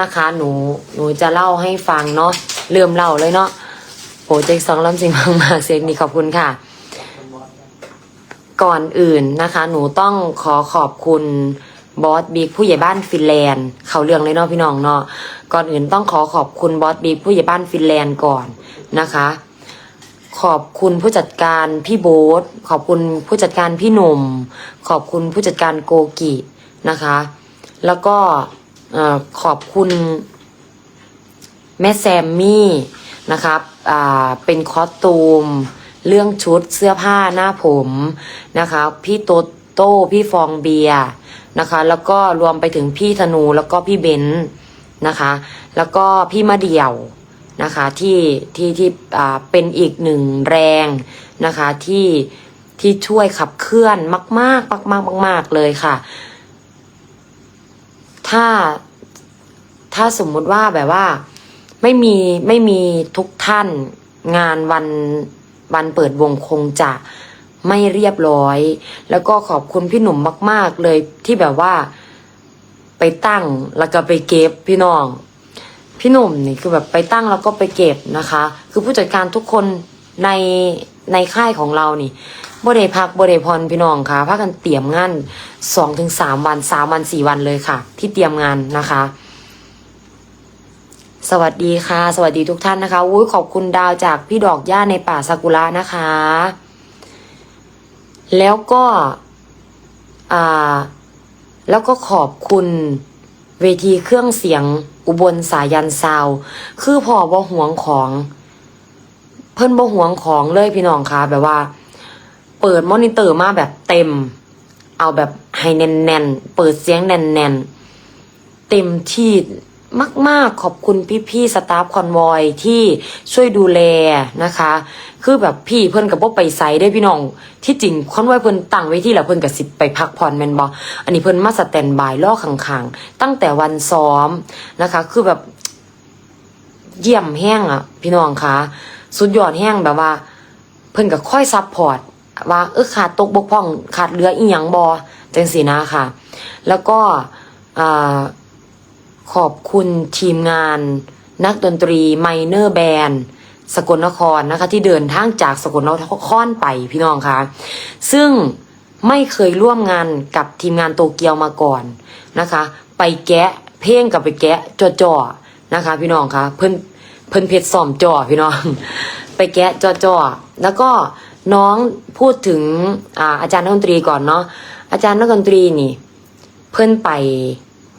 นะคะ หนูหนูจะเล่าให้ฟังเนาะเริ่มเล่าเลยเนาะโปรเจกต์สองลำสิงมากมาเซ็กนี่ขอบคุณค่ะ ก่อนอื่นนะคะ หนูต้องขอขอบคุณบอสบิ๊กผู้ใหญ่บ้านฟินแลนด์เขาเรื่องเลยเนาะพี่น้องเนาะก่อนอื่นต้องขอขอบคุณบอสบิ๊กผู้ใหญ่บ้านฟินแลนด์ก่อนนะคะ ขอบคุณผู้จัดการพี่โบ๊ทขอบคุณผู้จัดการพี่หนุ่ม ขอบคุณผู้จัดการโกกินะคะ แล้วก็ ขอบคุณแม่แซมมี่นะครับเป็นคอสตูม เรื่องชุดเสื้อผ้าหน้าผมนะคะพี่โตโต้พี่ฟองเบียนะคะ แล้วก็รวมไปถึงพี่ธนูแล้วก็พี่เบนซ์นะคะ แล้วก็พี่มะเดี่ยวนะคะที่ที่ที่เป็นอีกหนึ่งแรงนะคะที่ที่ช่วยขับเคลื่อนมาก ๆ มาก ๆ มาก ๆ เลยค่ะ ถ้าถ้าสมมุติว่าแบบว่าไม่มีไม่มีทุกท่านงานวันวันเปิดวงคงจะไม่เรียบร้อย แล้วก็ขอบคุณพี่หนุ่มมาก ๆ เลยที่แบบว่าไปตั้งแล้วก็ไปเก็บพี่น้อง พี่หนุ่มนี่คือแบบไปตั้งแล้วก็ไปเก็บนะคะ คือผู้จัดการทุกคนในในค่ายของเรานี่บ่ได้พักบ่ได้พรพี่น้องค่ะพากันเตรียมงานสองถึงสามวันสามวันสี่วันเลยค่ะ ที่เตรียมงานนะคะ สวัสดีค่ะ สวัสดีทุกท่านนะคะอุ้ยขอบคุณดาวจากพี่ดอกย่าในป่าซากุระนะคะ แล้วก็อ่าแล้วก็ขอบคุณเวทีเครื่องเสียงอุบลสายันซาว คือพอบ่หวงของ พิ่นบ่หวงของเลยพี่น้องค่ะแบบว่า เปิดมอนิเตอร์มาแบบเต็ม เอาแบบให้แน่นๆ เปิดเสียงแน่นๆ เต็มที่มาก ๆ ขอบคุณพี่ๆสตาฟคอนวอยที่ช่วยดูแลนะคะ คือแบบพี่เพิ่นกับพวกไปไซได้พี่น้อง ที่จริงคอนวอยเพิ่นตั้งไว้ที่แล้วเพิ่นกับสิไปพักผ่อนแมนบออันนี้เพิ่นมาสแตนบายล่อขังๆ ตั้งแต่วันซ้อมนะคะ คือแบบเยี่ยมแห้งอะพี่น้องคะ สุดยอดแห้งแบบว่า เพิ่นก็ค่อยซับพอร์ตว่าเออขาดตกบกพร่อง ขาดเหลืออีหยังบอจังสีนะค่ะ แล้วก็ขอบคุณทีมงาน นักดนตรีไมเนอร์แบนสกลนครนะคะ ที่เดินทางจากสกลนครไปพี่น้องคะซึ่งไม่เคยร่วมงานกับทีมงานโตเกียวมาก่อนนะคะ ไปแกะ เพลงกับไปแกะจ่อๆนะคะ พี่น้องคะเพิ่น เพิ่นเพชรซ่อมจ่อพี่น้อง ไปแกะจ่อๆแล้วก็น้องพูดถึงอาอาจารย์นักดนตรีก่อนเนาะอาจารย์นักดนตรีนี่ เพิ่นไป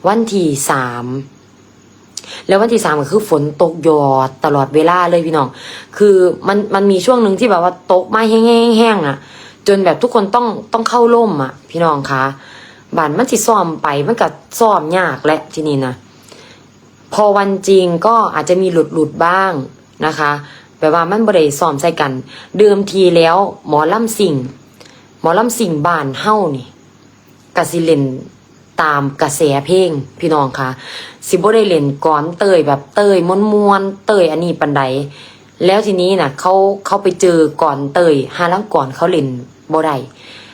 วันที่สามแล้ววันที่สามก็คือฝนตกหยอดตลอดเวลาเลยพี่น้อง คือมันมันมีช่วงหนึ่งที่แบบว่าตกมาแห้งๆๆอะ จนแบบทุกคนต้องต้องเข้าร่มอะ พี่น้องคะบานมันสิซ่อมไปมันก็ซ่อมยากแหละที่นี้นะ พอวันจริงก็อาจจะมีหลุดหลุดๆบ้างนะคะแปลว่ามันบริซ่อมใส่กัน เดิมทีแล้วหมอลำสิ่ง หมอลำสิ่งบานเฮ้านี่กสิเลนตามกระแสเพลงพี่น้องคะสิบ่ได้เล่นก่อนเตยแบบเตยม้วนมวนเตยอันนี้ปันใดแล้วทีนี้น่ะเขาเขาไปเจอก่อนเตยหาลังก่อนเขาเล่นบ่ได้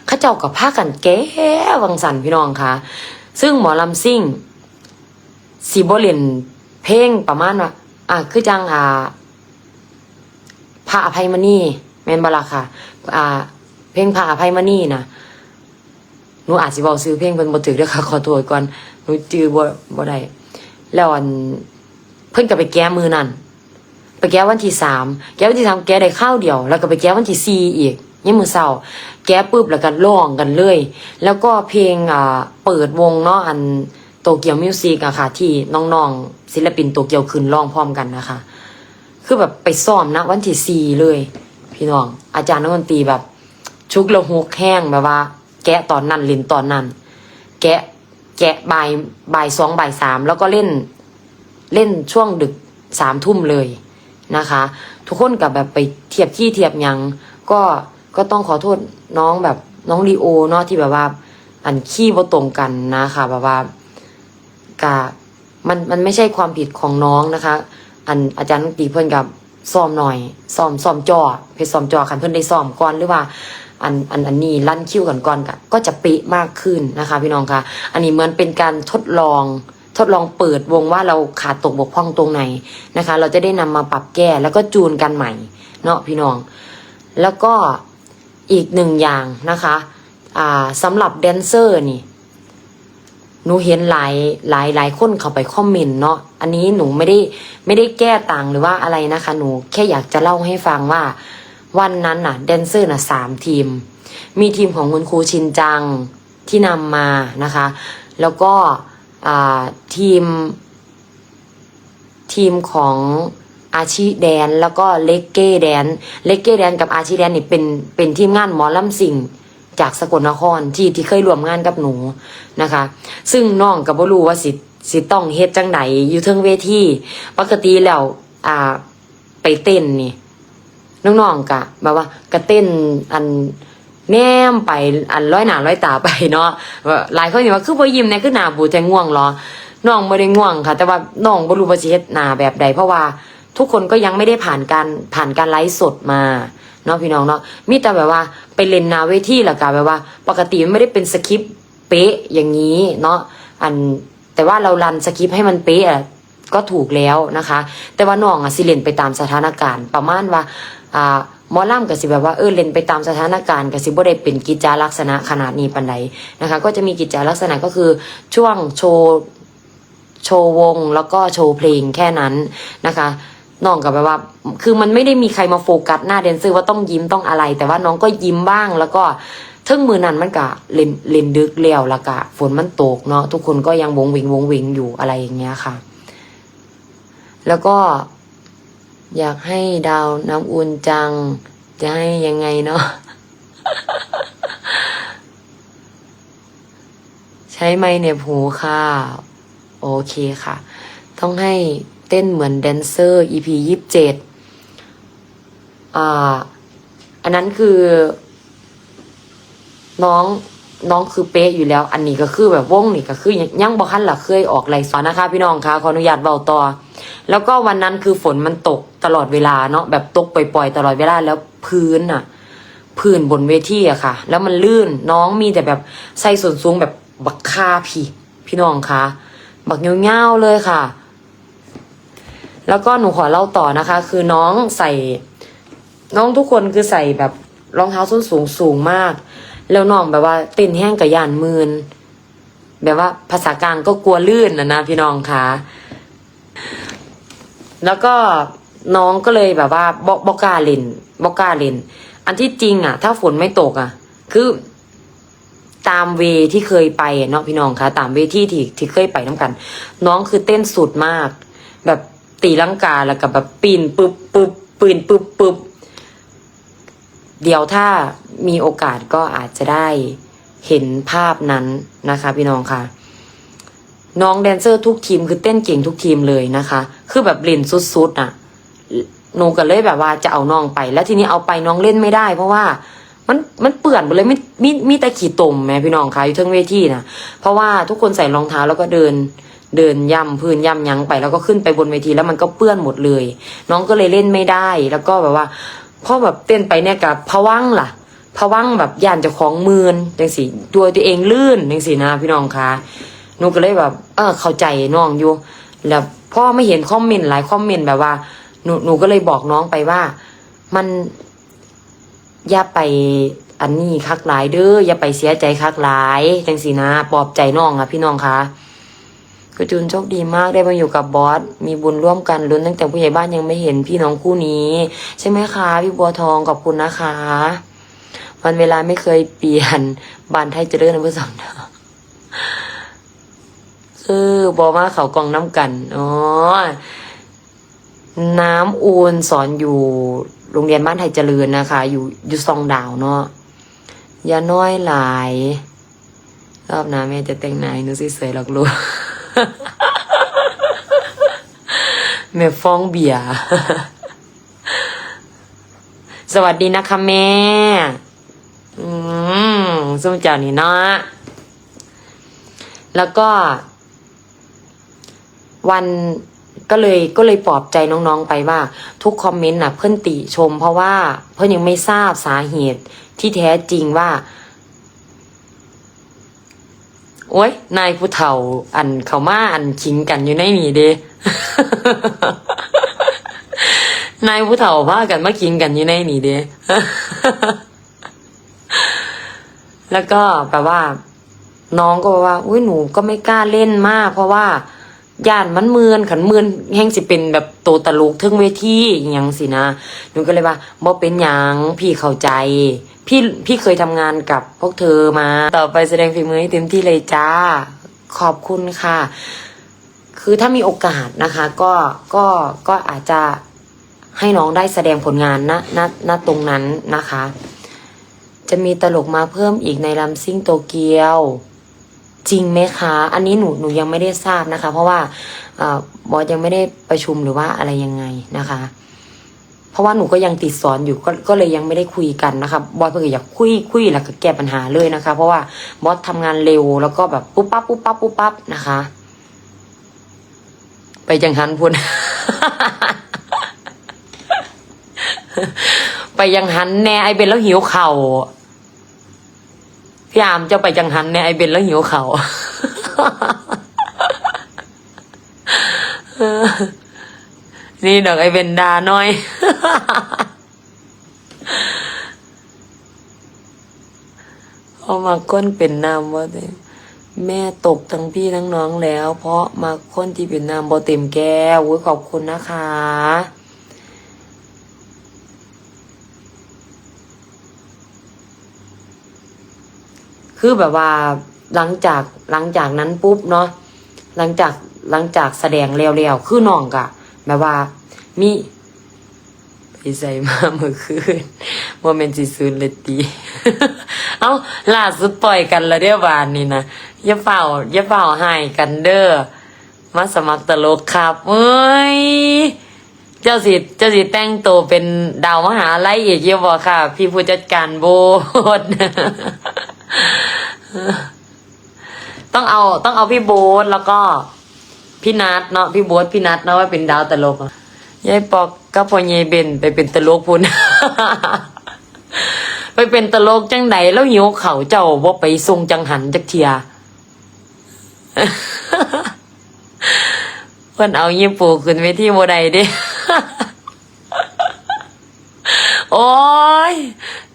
เขาเจ้ากับพากันแก้วังสันพี่น้องคะซึ่งหมอลำซิ่ง สิบ่เล่นเพลงประมาณว่าอะคือจังอ่าพระอภัยมณีแม่นบ่ล่ะค่ะ อ่า เพลงพระอภัยมณีนะหนูอาจสิบอกซื้อเพลงเพิ่นบ่ถึกเด้อค่ะ ขอโทษก่อนหนูจื้อบ่บ่ได้แล้วอันเพิ่นก็ไปแก้มือนั่นไปแก้วันที่สามแก้วันที่สามแก้ได้ข้าวเดียว แล้วก็ไปแก้วันที่สี่อีกยังมือเศร้า แก้ปุ๊บแล้วก็ร้องกันเลย แล้วก็เพลงอ่าเปิดวงเนาะอัน เกียวมิวสิกอะค่ะ ที่น้องๆศิลปินโตเกียวขึ้นร้องพร้อมกันนะคะ คือแบบไปซ้อมนะวันที่สี่เลย พี่น้อง อาจารย์นักดนตรีแบบ ชุกละหกแห้งแบบว่า แกะตอนนั้นล่นตอนนั้น แกะแกะบ่ายบ่ายสองบ่ายสามแล้วก็เล่นเล่นช่วงดึกสามทุ่มเลยนะคะ ทุกคนกับแบบไปเทียบที่เทียบยังก็ก็ต้องขอโทษน้องแบบน้องลีโอเนาะที่แบบว่า อันขี้บ่ตรงกันนะคะแบบว่า กะมันมันไม่ใช่ความผิดของน้องนะคะ อันอาจารย์ตีเพิ่อนกับซ้อมหน่อยซ้อมซ้อมจอเพชรซ้อมจอคันเพิ่อนได้ซ้อมก่อนหรือว่าอันอันอันนี้ลั่นคิ้วกันก่อนกะก็จะเป๊ะมากขึ้นนะคะ พี่น้องคะอันนี้เหมือนเป็นการทดลองทดลองเปิดวงว่าเราขาดตกบกพร่องตรงไหนนะคะ เราจะได้นำมาปรับแก้แล้วก็จูนกันใหม่เนาะพี่น้อง แล้วก็อีกหนึ่งอย่างนะคะอ่าสำหรับแดนเซอร์นี่ หนูเห็นหลายหลายหลายคนเข้าไปคอมเมนต์เนาะอันนี้หนูไม่ได้ไม่ได้แก้ต่างหรือว่าอะไรนะคะ หนูแค่อยากจะเล่าให้ฟังว่า วันนั้นน่ะแดนเซอร์น่ะสามทีม มีทีมของคุณครูชินจังที่นำมานะคะ แล้วก็ทีม ทีมของอาชีแดน แล้วก็เลกเก้แดนเลกเก้แดนกับอาชีแดนนี่เป็นเป็นทีมงานหมอลำสิง จากสกลนครที่ที่เคยร่วมงานกับหนูนะคะ ซึ่งน้องกับบ่รู้ว่าสิสิต้องเฮ็ดจังไหนอยู่เทิงเวทีปกติแล้วอ่าไปเต้นนี่น้องๆกะแบบว่ากะเต้นอันแนมไปอันร้อยหนาร้อยตาไปเนาะหลายคนนี่ว่าคือบ่ยิ้มเนี่ยคือหน้าบูใจง่วงเหรอน้องบ่ได้ง่วงค่ะ แต่ว่าน้องบรู้ว่าสิเฮ็ดหนาแบบใดเพราะว่าทุกคนก็ยังไม่ได้ผ่านการผ่านการไลฟ์สดมา เนาะพี่น้องเนาะมีแต่แบบว่าไปเล่นนาเวทีแล้วก็แบบว่า ปกติมันไม่ได้เป็นสคริปต์เป๊ะอย่างนี้เนาะอันแต่ว่าเรารันสคริปต์ให้มันเป๊ะอะก็ถูกแล้วนะคะ แต่ว่าน้องอะสิเล่นไปตามสถานการณ์ ประมาณว่าอ่ามอล่ำก็สิแบบว่าเออเล่นไปตามสถานการณ์ก็สิบ่ได้เป็นกิจาลักษณะขนาดนี้ปันใดนะคะ ก็จะมีกิจจาลักษณะก็คือช่วงโชว์โชว์วงแล้วก็โชว์เพลงแค่นั้นนะคะ น้องกับแบบว่า คือมันไม่ได้มีใครมาโฟกัสหน้าแดนเซอร์ว่าต้องยิ้มต้องอะไร แต่ว่าน้องก็ยิ้มบ้างแล้วก็ทึ่งมือนั้นมันก็เล่นเล่นดึกแล้วแล้วก็ฝนมันตกเนาะทุกคนก็ยังวงวิงวงวิงอยู่อะไรอย่างเงี้ยค่ะ แล้วก็อยากให้ดาวน้ำอุ่นจัง จะให้ยังไงเนาะใช้ไมค์เหน็บหูค่ะ โอเคค่ะ ต้องให้ เต้นเหมือนแดนเซอร์ EP ยี่สิบเจ็ดอ่าอันนั้นคือ น้องน้องคือเป๊ะอยู่แล้ว อันนี้ก็คือแบบวงนี่ก็คือยังยังบ่คันละเคยออกไลฟ์สอนนะคะ พี่น้องคะขออนุญาตเบาต่อ แล้วก็วันนั้นคือฝนมันตกตลอดเวลาเนาะแบบตกปล่อยๆ ตลอดเวลาแล้วพื้นอะพื้นบนเวทีอะค่ะ แล้วมันลื่นน้องมีแต่แบบใส่ส่วนสูงแบบบักคาพี่ พี่น้องคะบักเงาๆเลยค่ะ แล้วก็หนูขอเล่าต่อนะคะ คือน้องใส่ น้องทุกคนคือใส่แบบรองเท้าส้นสูงสูงมาก แล้วน้องแบบว่าเต้นแห้งกับยานมืนแบบว่าภาษากลางก็กลัวลื่นนะนะพี่น้องคะแล้วก็น้องก็เลยแบบว่าบอกบอกล้าเล่นบอกกล้าเล่นอันที่จริงอะ ถ้าฝนไม่ตกอะ คือตามเวที่เคยไปเนาะพี่น้องคะตามเวที่ที่ที่เคยไปน้ำกัน น้องคือเต้นสุดมาก แบบ ตีลังกาแล้วกับแบบปีนปึ๊บปึ๊บปืนปึ๊บปึ๊บเดี๋ยวถ้ามีโอกาสก็อาจจะได้เห็นภาพนั้นนะคะพี่น้องค่ะ น้องแดนเซอร์ทุกทีมคือเต้นเก่งทุกทีมเลยนะคะ คือแบบเล่นสุดๆอะหนูก็เลยแบบว่าจะเอาน้องไป แล้วทีนี้เอาไปน้องเล่นไม่ได้ เพราะว่ามันมันเปื่อนหมดเลยมีมีมีแต่ขี่ตมแม่พี่น้องคะอยู่ทั้งเวทีนะเพราะว่าทุกคนใส่รองเท้าแล้วก็เดิน เดินย่ำพื้นย่ำยั้งไป แล้วก็ขึ้นไปบนเวทีแล้วมันก็เปื้อนหมดเลย น้องก็เลยเล่นไม่ได้ แล้วก็แบบว่าพ่อแบบเต้นไปเนี่ยกับพะวังล่ะพะวังแบบย่านจะของมืนจังสิตัวตัวเองลื่นจังสินะพี่น้องคะหนูก็เลยแบบ เออเข้าใจน้องอยู่ แล้วพ่อไม่เห็นคอมเมนต์หลายคอมเมนต์แบบว่าหนูหนูก็เลยบอกน้องไปว่า มันอย่าไปอันนี้คักหลายเด้ออย่าไปเสียใจคักหลายจังสีนะปลอบใจน้องอะพี่น้องคะ กระจุนโชคดีมากได้มาอยู่กับบอส มีบุญร่วมกันลุ้นตั้งแต่ผู้ใหญ่บ้านยังไม่เห็นพี่น้องคู่นี้ ใช่ไหมคะ พี่บัวทองขอบคุณนะคะวันเวลาไม่เคยเปลี่ยนบานไทยเจริญอำเภอสองดาวคือบอมาเขากองน้ำกันอ๋อน้ำอูนสอนอยู่โรงเรียนบ้านไทยเจริญนะคะ อยู่อยู่ซองดาวเนาะอย่าน้อยหลาย รอบหน้าแม่จะแต่งหนายหนูสิสวยหรอกลูก แม่ฟ้องเบียร์สวัสดีนะคะแม่ อืมส้มเจ้านี่เนาะ แล้วก็ วันก็เลยก็เลยปลอบใจน้องๆไปว่า ทุกคอมเมนต์น่ะเพื่อนติชม เพราะว่าเพื่อนยังไม่ทราบสาเหตุที่แท้จริงว่า โอ้ยนายผู้เฒ่า อันเขามาอันขิงกันอยู่ในนี่เด้นายผู้เฒ่าพากันมาขิงกันอยู่ในนี่เด้ แล้วก็แบบว่า น้องก็บอกว่า อุ้ยหนูก็ไม่กล้าเล่นมาก เพราะว่าย่านมันเมือนขันเมือนแห่งสิเป็นแบบโตตลกทึ่งเวทีอย่างสินะหนูก็เลยว่าบ่เป็นหยังพี่เข้าใจ พี่พี่เคยทำงานกับพวกเธอมา ต่อไปแสดงฝีมือให้เต็มที่เลยจ้า ขอบคุณค่ะ คือถ้ามีโอกาสนะคะ ก็ก็ก็อาจจะให้น้องได้แสดงผลงานณณณตรงนั้นนะคะ จะมีตลกมาเพิ่มอีกในลำซิ่งโตเกียว จริงไหมคะ อันนี้หนูหนูยังไม่ได้ทราบนะคะ เพราะว่าอ่อบอสยังไม่ได้ประชุมหรือว่าอะไรยังไงนะคะ ราะว่าหนูก็ยังติดสอนอยู่ก็ก็เลยยังไม่ได้คุยกันนะคะบอสเพื่ออยากคุยคุยแล้วก็แก้ปัญหาเลยนะคะ เพราะว่าบอสทำงานเร็วแล้วก็แบบปุ๊บปั๊บปุ๊บปั๊บปุ๊บปั๊บนะคะ ไปจังหันพุ่นไปยังหันแน่ไอเบนแล้วหิวเข่าพี่อามจ้าไปจังหันแน่ไอเบนแล้วหิวเข่า นี่ดอกไอเบนดาน้อย เอามาก้นเป็นน้ำว่าแม่ตกทั้งพี่ทั้งน้องแล้ว เพราะมาค้นที่เป็นน้ำบ่เต็มแก้วอุ๊ยขอบคุณนะคะคือแบบว่าหลังจากหลังจากนั้นปุ๊บเนาะหลังจากหลังจากแสดงเร็วๆคือน้องกะ แบบว่า มีไปใส่มาเมื่อคืนโมเมนต์สิซูนเลยตี เอ้าล่าสุดปล่อยกันแล้วเด้อบานนี่นะอย่าเฝ้าอย่าเฝ้าให้กันเด้อมาสมัครตลกครับเอ้ยเจ้าสิเจ้าสิแต่งตัวเป็นดาวมหาลัยอีกเยอะบ่ค่ะ พี่ผู้จัดการโบสต้องเอาต้องเอาพี่โบ๊ทแล้วก็ พี่นัทเนาะพี่บ๊ทพี่นัทเนาะว่าเป็นดาวตลกอะยายปอกก็พอยายเบนไปเป็นตลกพุ่นไปเป็นตลกจังไดแล้วหิวเขาเจ้าบ่าไปทรงจังหันจักเทียเพิ่อนเอายี่ปูขึ้นเวทีบ่ได้ด้โอ้ย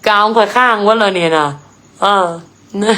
กาวข่อยข้างว่าแล้วนี่ยนะเออนะ